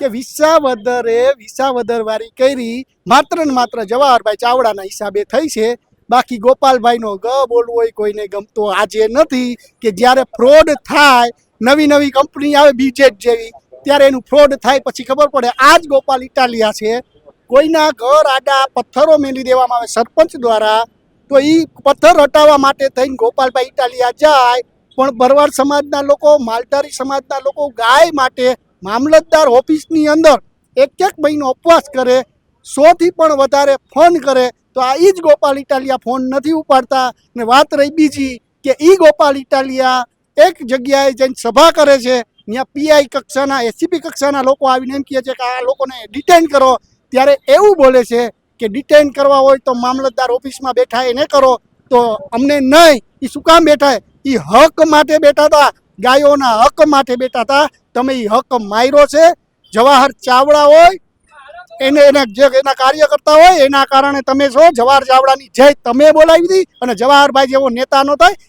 કે વિસાવદરે વિસાવદર વાળી કરી માત્ર ને માત્ર જવાહરભાઈ ચાવડાના હિસાબે થઈ છે. બાકી ગોપાલભાઈનો ગ બોલવો હોય કોઈને ગમતો આજે નથી કે જ્યારે ફ્રોડ થાય, નવી નવી કંપની આવે બીજેટ જેવી, ત્યારે એનું ફ્રોડ થાય પછી ખબર પડે આ જ ગોપાલ ઇટાલિયા છે. કોઈના ઘર, આડા, પથ્થરો મેલી દેવામાં આવે સરપંચ દ્વારા, તો એ પથ્થર હટાવવા માટે થઈને ગોપાલભાઈ ઇટાલિયા જાય. પણ ભરવાડ સમાજના લોકો, માલધારી સમાજના લોકો ગાય માટે મામલતદાર ઓફિસની અંદર એક એક મહિનો ઉપવાસ કરે, સોથી પણ વધારે ફોન કરે, તો આ ઈ જ ગોપાલ ઇટાલિયા ફોન નથી ઉપાડતા. ને વાત રહી બીજી કે ઈ ગોપાલ ઇટાલિયા એક જગ્યાએ જઈને સભા કરે છે, ત્યાં પીઆઈ કક્ષાના એસીપી કક્ષાના લોકો આવીને એમ કહે છે કે આ લોકોને ડિટેન કરો. ત્યારે એવું બોલે છે કે ડિટેન કરવા હોય તો મામલતદાર ઓફિસમાં બેઠા એને કરો, તો અમને નહીં. એ શું કામ બેઠા? એ હક માટે બેઠા હતા. ગાયોના હક માટે બેઠા હતા. તમે એ હક માર્યો છે. જવાહર ચાવડા હોય, એને એના જે એના કાર્યકર્તા હોય, એના કારણે તમે છો. જવાહર ચાવડાની જય તમે બોલાવી હતી અને જવાહરભાઈ જેવો નેતા ન થાય